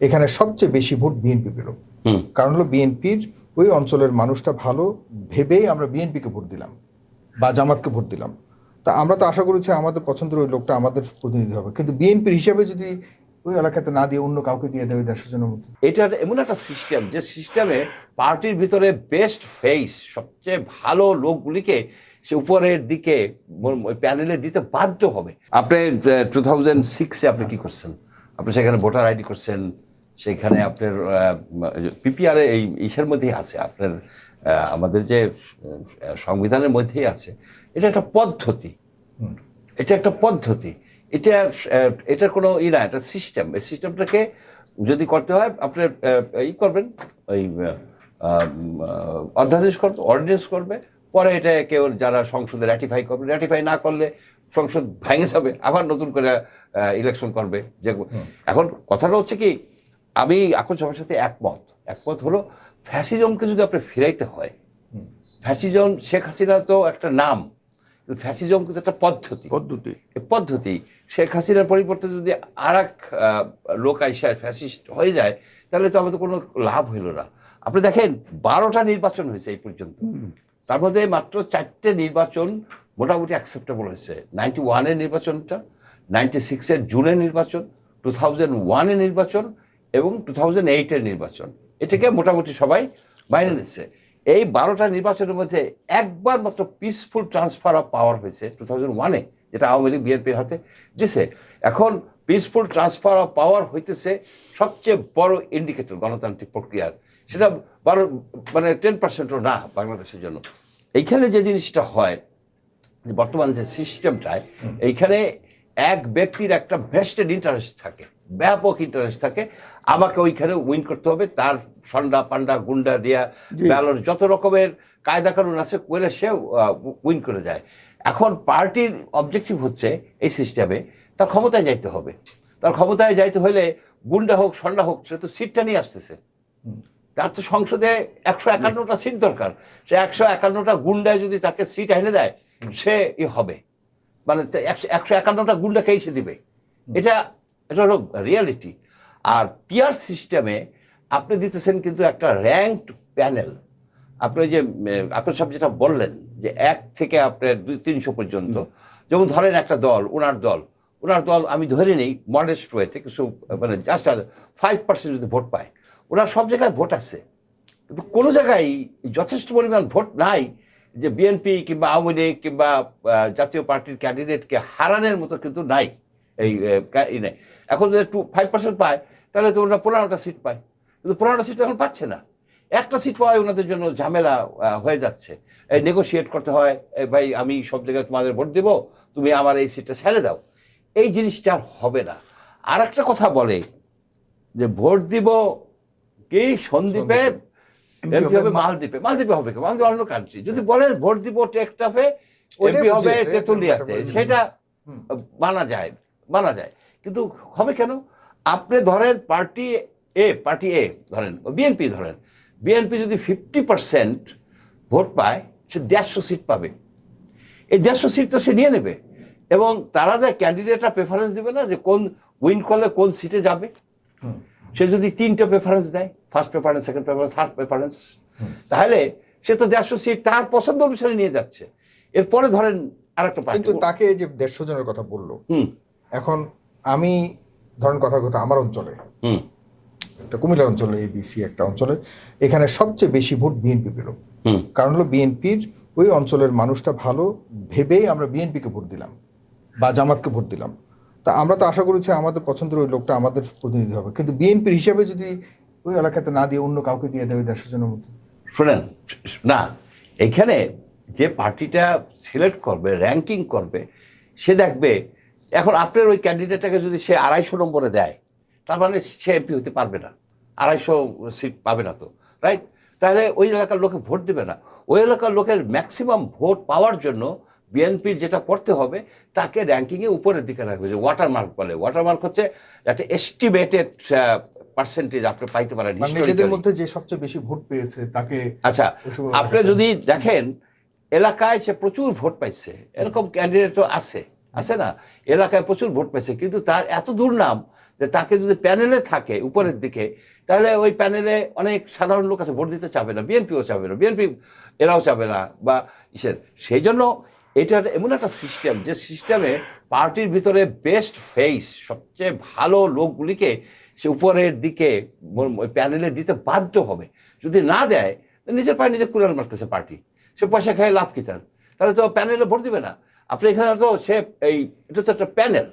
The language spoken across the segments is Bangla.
এখানে সবচেয়ে বেশি ভোট বিএনপি পেল। কারণ হলো বিএনপির ওই অঞ্চলের মানুষটা ভালো ভেবেই আমরা বিএনপিকে ভোট দিলাম বা জামাতকে ভোট দিলাম। তা আমরা তো আশা করেছি আমাদের পছন্দের ওই লোকটা আমাদের প্রতিনিধি হবে। কিন্তু বিএনপির হিসাবে যদি ওই এলাকাতে না দিয়ে অন্য কাউকে দিয়ে ওই দেড়শো জনের মধ্যে এটা এমন একটা সিস্টেম যে সিস্টেমে পার্টির ভিতরে বেস্ট ফেস সবচেয়ে ভালো লোকগুলিকে সে উপরের দিকে প্যানেলে দিতে বাধ্য হবে। আপনি টু থাউজেন্ড সিক্সে আপনি কি করছেন? আপনি সেখানে ভোটার আইডি করছেন সেখানে আপনার পিপিআর এই ইসের মধ্যেই আছে আপনার আমাদের যে সংবিধানের মধ্যেই আছে। এটা একটা পদ্ধতি। এটা একটা পদ্ধতি। এটা এটার কোনো ই না এটা সিস্টেম। এই সিস্টেমটাকে যদি করতে হয় আপনি আহ, ই করবেন ওই অধ্যাদেশ করবে অর্ডিনেন্স করবে পরে এটা কেউ যারা সংসদে র্যাটিফাই করবে র্যাটিফাই না করলে সংসদ ভেঙে যাবে আবার নতুন করে ইলেকশন করবে। যে এখন কথাটা হচ্ছে কি আমি এখন সবার সাথে একমত। একমত হলো ফ্যাসিজমকে যদি আপনি ফিরাইতে হয় ফ্যাসিজম শেখ হাসিনা তো একটা নাম কিন্তু ফ্যাসিজম কিন্তু একটা পদ্ধতি। পদ্ধতি। পদ্ধতি শেখ হাসিনার পরিবর্তে যদি আর এক লোক আইসায় ফ্যাসিস্ট হয়ে যায় তাহলে তো আমাদের কোনো লাভ হইল না। আপনি দেখেন বারোটা নির্বাচন হয়েছে এই পর্যন্ত। তার মধ্যে মাত্র চারটে নির্বাচন মোটামুটি অ্যাকসেপ্টেবল হয়েছে। নাইনটি ওয়ানের নির্বাচনটা নাইনটি সিক্সের জুনের নির্বাচন টু থাউজেন্ড ওয়ানের নির্বাচন এবং টু থাউজেন্ড এইটের নির্বাচন। এটাকে মোটামুটি সবাই বাইরে নিচ্ছে এই বারোটা নির্বাচনের মধ্যে একবার মাত্র পিসফুল ট্রান্সফার অফ পাওয়ার হয়েছে টু থাউজেন্ড ওয়ানে যেটা আওয়ামী লীগ বিএনপির হাতে দিছে। এখন পিসফুল ট্রান্সফার অফ পাওয়ার হইতেছে সবচেয়ে বড় ইন্ডিকেটর গণতান্ত্রিক প্রক্রিয়ার। সেটা বারো মানে টেন পার্সেন্টও না বাংলাদেশের জন্য। এইখানে যে জিনিসটা হয় যে বর্তমান যে সিস্টেমটায় এইখানে এক ব্যক্তির একটা ভেস্টেড ইন্টারেস্ট থাকে ব্যাপক ইন্টারেস্ট থাকে আমাকে ওইখানে উইন করতে হবে তার সন্ডা পান্ডা গুন্ডা দিয়া ব্যালট যত রকমের কায়দা কানুন আছে করে সে উইন করে যায়। এখন পার্টির অবজেক্টিভ হচ্ছে এই সিস্টেমে তার ক্ষমতায় যাইতে হবে। তার ক্ষমতায় যাইতে হলে গুন্ডা হোক সন্ডা হোক সে তো সিটটা নিয়ে আসতেছে। তার তো সংসদে একশো একান্নটা সিট দরকার। সে একশো একান্নটা গুন্ডায় যদি তাকে সিট এনে দেয় সে ই হবে। মানে একশো একশো একান্নটা গুন্ডাকে এসে দিবে? এটা এটা হলো রিয়ালিটি আর পিয়ার সিস্টেমে আপনি দিতেছেন কিন্তু একটা র্যাঙ্কড প্যানেল আপনি যে আকর সাহেব যেটা বললেন যে এক থেকে আপনার দুই তিনশো পর্যন্ত। যেমন ধরেন একটা দল ওনার দল। ওনার দল আমি ধরে নিই মডেস্ট ওয়েতে কিছু মানে জাস্ট ফাইভ পার্সেন্ট যদি ভোট পায়। ওনার সব জায়গায় ভোট আছে। কিন্তু কোনো জায়গায় যথেষ্ট পরিমাণ ভোট নাই। যে বিএনপি কিংবা আওয়ামী লীগ কিংবা জাতীয় পার্টির ক্যান্ডিডেটকে হারানোর মতো কিন্তু নাই। এই নেই। এখন যদি টু ফাইভ পার্সেন্ট পায়, তাহলে তো ওরা পনেরোটা সিট পায়। কিন্তু পনেরোটা সিট এখন পাচ্ছে না। একটা সিট পাওয়ায় ওনাদের জন্য ঝামেলা হয়ে যাচ্ছে। এই নেগোশিয়েট করতে হয় এই ভাই, আমি সব জায়গায় তোমাদের ভোট দেবো, তুমি আমার এই সিটটা ছেড়ে দাও। এই জিনিসটা হবে না। আর একটা কথা বলে যে ভোট দিব কি সন্দীপে এমপি হবে মালদ্বীপে মালদ্বীপে হবে মালদ্বীপ অন্য কান্ট্রি যদি বলেন ভোট দিব টেকটাফে এমপি হবে তেতুলিয়াতে। সেটা মানা যায় মানা যায়। কিন্তু হবে কেন? আপনি ধরেন পার্টি এ পার্টি এ ধরেন বিএনপি ধরেন। বিএনপি যদি ফিফটি পার্সেন্ট ভোট পায় সে দেড়শো সিট পাবে। এই দেড়শো সিট তো সে নিয়ে নেবে। এবং তারা যে ক্যান্ডিডেটরা প্রেফারেন্স দেবে না যে কোন উইন করলে কোন সিটে যাবে। সে যদি তিনটে প্রেফারেন্স দেয় first preference second preference third preference তাহলে সে তো দেড়শো সিট তার পছন্দ অনুসারে নিয়ে যাচ্ছে। এরপরে ধরেন আরেকটা কিন্তু তাকে যে দেড়শো জনের কথা বলল এখন আমি ধরেন কথার কথা আমার অঞ্চলে হুম। একটা কুমিল্লা অঞ্চলে এবিসি একটা অঞ্চলে এখানে সবচেয়ে বেশি ভোট বিএনপি পেল কারণ হলো বিএনপির ওই অঞ্চলের মানুষটা ভালো ভেবেই আমরা বিএনপিকে ভোট দিলাম বা জামাতকে ভোট দিলাম। তা আমরা তো আশা করেছি আমাদের পছন্দের ওই লোকটা আমাদের প্রতিনিধি হবে। কিন্তু বিএনপির হিসাবে যদি ওই এলাকাতে না দিয়ে অন্য কাউকে দিয়ে দেয় দেড়শো জনের মধ্যে শোনেন, না, এখানে যে পার্টিটা সিলেক্ট করবে র্যাঙ্কিং করবে, সে দেখবে, এখন আপনার ওই ক্যান্ডিডেটটাকে যদি সে আড়াইশো নম্বরে দেয়, তার মানে সে এমপি হতে পারবে না, আড়াইশো সিট পাবে না তো রাইট তাহলে ওই এলাকার লোকে ভোট দেবে না। ওই এলাকার লোকের ম্যাক্সিমাম ভোট পাওয়ার জন্য বিএনপির যেটা করতে হবে তাকে র্যাঙ্কিংয়ে উপরের দিকে রাখবে। যে ওয়াটারমার্ক বলে। ওয়াটারমার্ক হচ্ছে একটা এস্টিমেটেড পার্সেন্টেজ আপনি পাইতে পারেন। মানে নিজেদের মধ্যে যে সবচেয়ে বেশি ভোট পেয়েছে তাকে আচ্ছা আপনি যদি দেখেন এলাকায় সে প্রচুর ভোট পাইছে। এরকম ক্যান্ডিডেট তো আছে। আছে না? এলাকায় প্রচুর ভোট পাইছে। কিন্তু তার এত দুর্নাম যে তাকে যদি প্যানেলে থাকে উপরের দিকে তাহলে ওই প্যানেলে অনেক সাধারণ লোক আছে ভোট দিতে চাবে না। বিএনপিও চাবে না। বিএনপি এরাও চাবে না। বা সেই জন্য এটা একটা- এমন একটা সিস্টেম যে সিস্টেমে পার্টির ভিতরে বেস্ট ফেস সবচেয়ে ভালো লোকগুলিকে সে উপরের দিকে প্যানেলে দিতে বাধ্য হবে। যদি না দেয় নিজের পায়ে নিজে কুড়াল মারতেছে পার্টি সে পয়সা খেয়ে লাভ কি তার? তাহলে তো প্যানেলে ভোট দিবে না। আপনি এখানে তো সে এই এটা তো একটা প্যানেল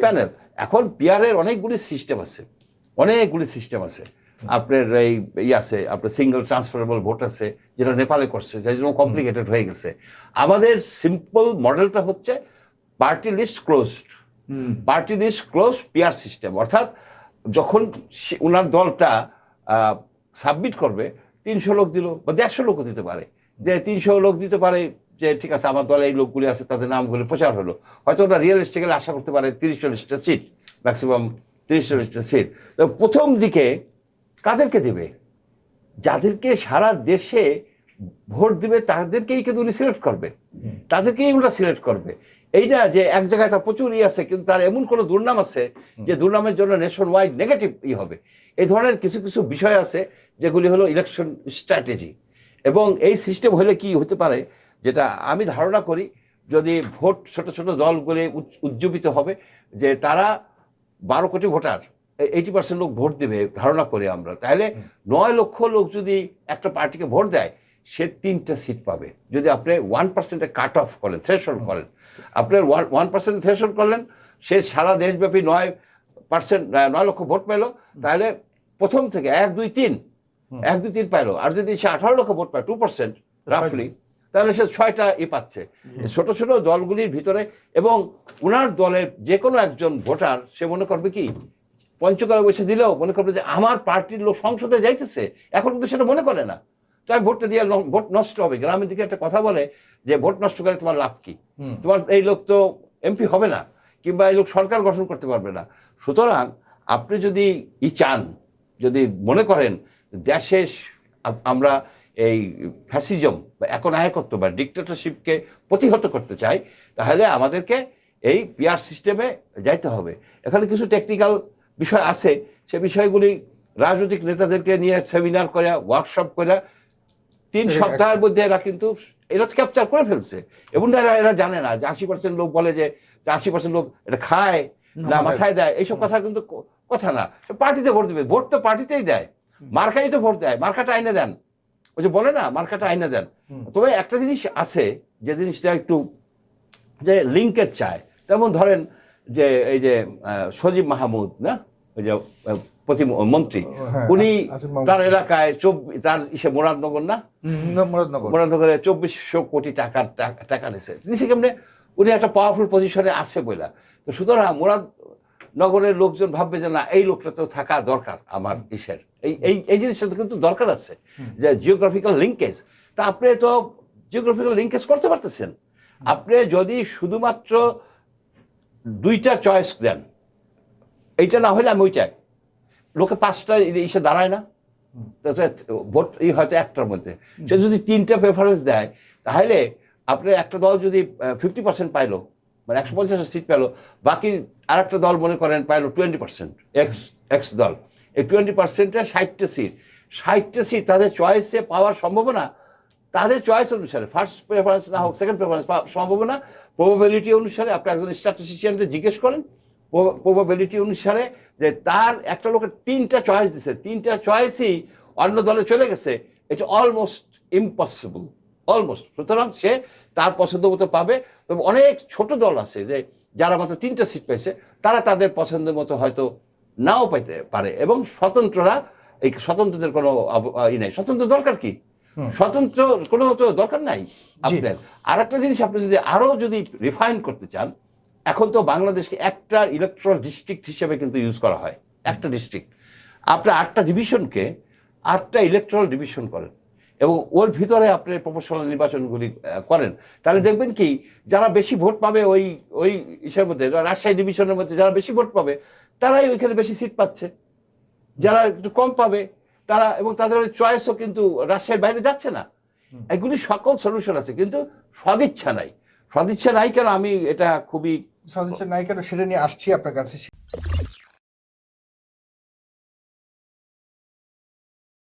প্যানেল এখন পিয়ারের অনেকগুলি সিস্টেম আছে। অনেকগুলি সিস্টেম আছে। আপনার এই ই আছে আপনার সিঙ্গেল ট্রান্সফারেবল ভোট আছে যেটা নেপালে করছে যার জন্য কমপ্লিকেটেড হয়ে গেছে। আমাদের সিম্পল মডেলটা হচ্ছে party list closed party list close peer system অর্থাৎ যখন ওনার দলটা সাবমিট করবে তিনশো লোক দিল বা দেড়শো লোকও দিতে পারে। যে তিনশো লোক দিতে পারে যে ঠিক আছে আমার দলে এই লোকগুলি আছে তাদের নামগুলি প্রচার হলো। হয়তো ওরা রিয়েলিস্টিক্যালি আশা করতে পারে তিরিশ চল্লিশটা সিট ম্যাক্সিমাম তিরিশ চল্লিশটা সিট তো প্রথম দিকে কাদেরকে দেবে? যাদেরকে সারা দেশে ভোট দিবে তাদেরকেই কিন্তু উনি সিলেক্ট করবে। তাদেরকেই ওরা সিলেক্ট করবে। এইটা যে এক জায়গায় তার প্রচুর ই আছে কিন্তু তার এমন কোনো দুর্নাম আছে যে দুর্নামের জন্য নেশন ওয়াইড নেগেটিভ ই হবে। এই ধরনের কিছু কিছু বিষয় আছে যেগুলি হলো ইলেকশন স্ট্র্যাটেজি এবং এই সিস্টেম হলে কি হতে পারে যেটা আমি ধারণা করি যদি ভোট ছোট ছোট দলগুলি উজ- উজ্জীবিত হবে যে তারা বারো কোটি ভোটার এইটি পার্সেন্ট লোক ভোট দেবে ধারণা করি আমরা। তাহলে নয় লক্ষ লোক যদি একটা পার্টিকে ভোট দেয় সে তিনটা সিট পাবে। যদি আপনি ওয়ান পার্সেন্টে কাট অফ করেন থ্রেশহোল্ড করেন আপনার ওয়ান ওয়ান পার্সেন্ট থ্রেশহোল্ড করলেন সে সারা দেশব্যাপী নয় পার্সেন্ট নয় লক্ষ ভোট পেল তাহলে প্রথম থেকে এক দুই তিন এক দুই তিন পাইলো। আর যদি সে আঠারো লক্ষ ভোট পায় টু পার্সেন্ট রাফলি তাহলে সে ছয়টা ই পাচ্ছে। ছোট ছোট দলগুলির ভিতরে এবং উনার দলের যে কোনো একজন ভোটার সে মনে করবে কি পঞ্চগড়ে বসে দিলেও মনে করবে যে আমার পার্টির লোক সংসদে যাইতেছে এখন কিন্তু সেটা মনে করে না। তাই ভোটটা দিয়ে ভোট নষ্ট হবে। গ্রামের দিকে একটা কথা বলে যে ভোট নষ্ট করে তোমার লাভ কি? তোমার এই লোক তো এমপি হবে না কিংবা এই লোক সরকার গঠন করতে পারবে না। সুতরাং আপনি যদি ই চান যদি মনে করেন দেশে আমরা এই ফ্যাসিজম বা একনায়কত্ব বা ডিক্টেটরশিপকে প্রতিহত করতে চাই তাহলে আমাদেরকে এই পিয়ার সিস্টেমে যাইতে হবে। এখানে কিছু টেকনিক্যাল বিষয় আছে সে বিষয়গুলি রাজনৈতিক নেতাদেরকে নিয়ে সেমিনার করা ওয়ার্কশপ করা তিন সপ্তাহের মধ্যে এরা কিন্তু এরা ক্যাপচার করে ফেলছে। এবং এরা এরা জানে না যে আশি পার্সেন্ট লোক বলে যে আশি পার্সেন্ট লোক এটা খায় না মাথায় দেয় এইসব কথা কিন্তু কথা না। পার্টিতে ভোট দেবে ভোট তো পার্টিতেই দেয়। মার্কাই তো ভোট দেয় মার্কাটা আইনে দেন। ওই যে বলে না মার্কাটা আইনে দেন। তবে একটা জিনিস আছে যে জিনিসটা একটু যে লিঙ্কেজ চায়। তেমন ধরেন যে এই যে সজীব মাহমুদ না? ওই যে প্রতিমন্ত্রী হ্যাঁ, উনি তার এলাকায় তার ইসে মুরাদনগর না? মুরাদনগর। মুরাদনগরে চব্বিশশো কোটি টাকার টাকা- নিছে। নিছে কেমনে? উনি একটা পাওয়ারফুল পজিশনে আছে বইলা। তো সুতরাং মুরাদনগরের লোকজন ভাববে যে না এই লোকটা তো থাকা দরকার আমার ইসের। এই এই এই জিনিসটা তো কিন্তু দরকার আছে। যে জিওগ্রাফিক্যাল লিঙ্কেজ তা আপনি তো জিওগ্রাফিক্যাল লিঙ্কেজ করতে পারতেছেন। আপনি যদি শুধুমাত্র দুইটা চয়েস দেন এইটা না হলে আমি ওইটাই। লোকে পাঁচটা ইসে দাঁড়ায় না। ভোট এই হয়তো একটার মধ্যে। সে যদি তিনটা প্রেফারেন্স দেয় তাহলে আপনি একটা দল যদি ফিফটি পার্সেন্ট পাইলো মানে একশো পঞ্চাশ সিট পেল বাকি আর একটা দল মনে করেন পাইলো টোয়েন্টি পার্সেন্ট এক্স এক্স দল। এই টোয়েন্টি পার্সেন্টে ষাটটা সিট ষাটটা সিট তাদের চয়েসে পাওয়ার সম্ভাবনা তাদের চয়েস অনুসারে ফার্স্ট প্রেফারেন্স না হোক সেকেন্ড প্রেফারেন্স সম্ভাবনা প্রবাবিলিটি অনুসারে আপনি একজন স্ট্যাটিস্টিশিয়ানকে জিজ্ঞেস করেন প্রবাবিলিটি অনুসারে যে তার একটা লোকের তিনটা চয়েস দিছে। তিনটা চয়েসই অন্য দলে চলে গেছে। এটা অলমোস্ট ইম্পসিবল অলমোস্ট সুতরাং সে তার পছন্দ মতো পাবে। তবে অনেক ছোট দল আছে যে যারা মাত্র তিনটা সিট পেয়েছে তারা তাদের পছন্দ মতো হয়তো নাও পাইতে পারে এবং স্বতন্ত্ররা এই স্বতন্ত্রদের কোনো ই নেই। স্বতন্ত্র দরকার কি? স্বতন্ত্র কোনো তো দরকার নাই আপনার আর একটা জিনিস আপনি যদি আরও যদি রিফাইন করতে চান এখন তো বাংলাদেশকে একটা ইলেকট্রাল ডিস্ট্রিক্ট হিসেবে কিন্তু ইউজ করা হয়। একটা ডিস্ট্রিক্ট আপনার আটটা ডিভিশনকে আটটা ইলেকট্রাল ডিভিশন করেন এবং ওর ভিতরে আপনি প্রফেশনাল নির্বাচনগুলি করেন। তাহলে দেখবেন কি যারা বেশি ভোট পাবে ওই ওই ইসের মধ্যে রাজশাহী ডিভিশনের মধ্যে যারা বেশি ভোট পাবে তারাই ওইখানে বেশি সিট পাচ্ছে। যারা একটু কম পাবে তারা এবং তাদের ওই চয়েসও কিন্তু রাজশাহীর বাইরে যাচ্ছে না। এগুলি সকল সলিউশন আছে কিন্তু সদিচ্ছা নাই। সদিচ্ছা নাই কেন? আমি এটা খুবই সদিচ্ছা নাই কেন? সেটা নিয়ে আসছি আপনার কাছে।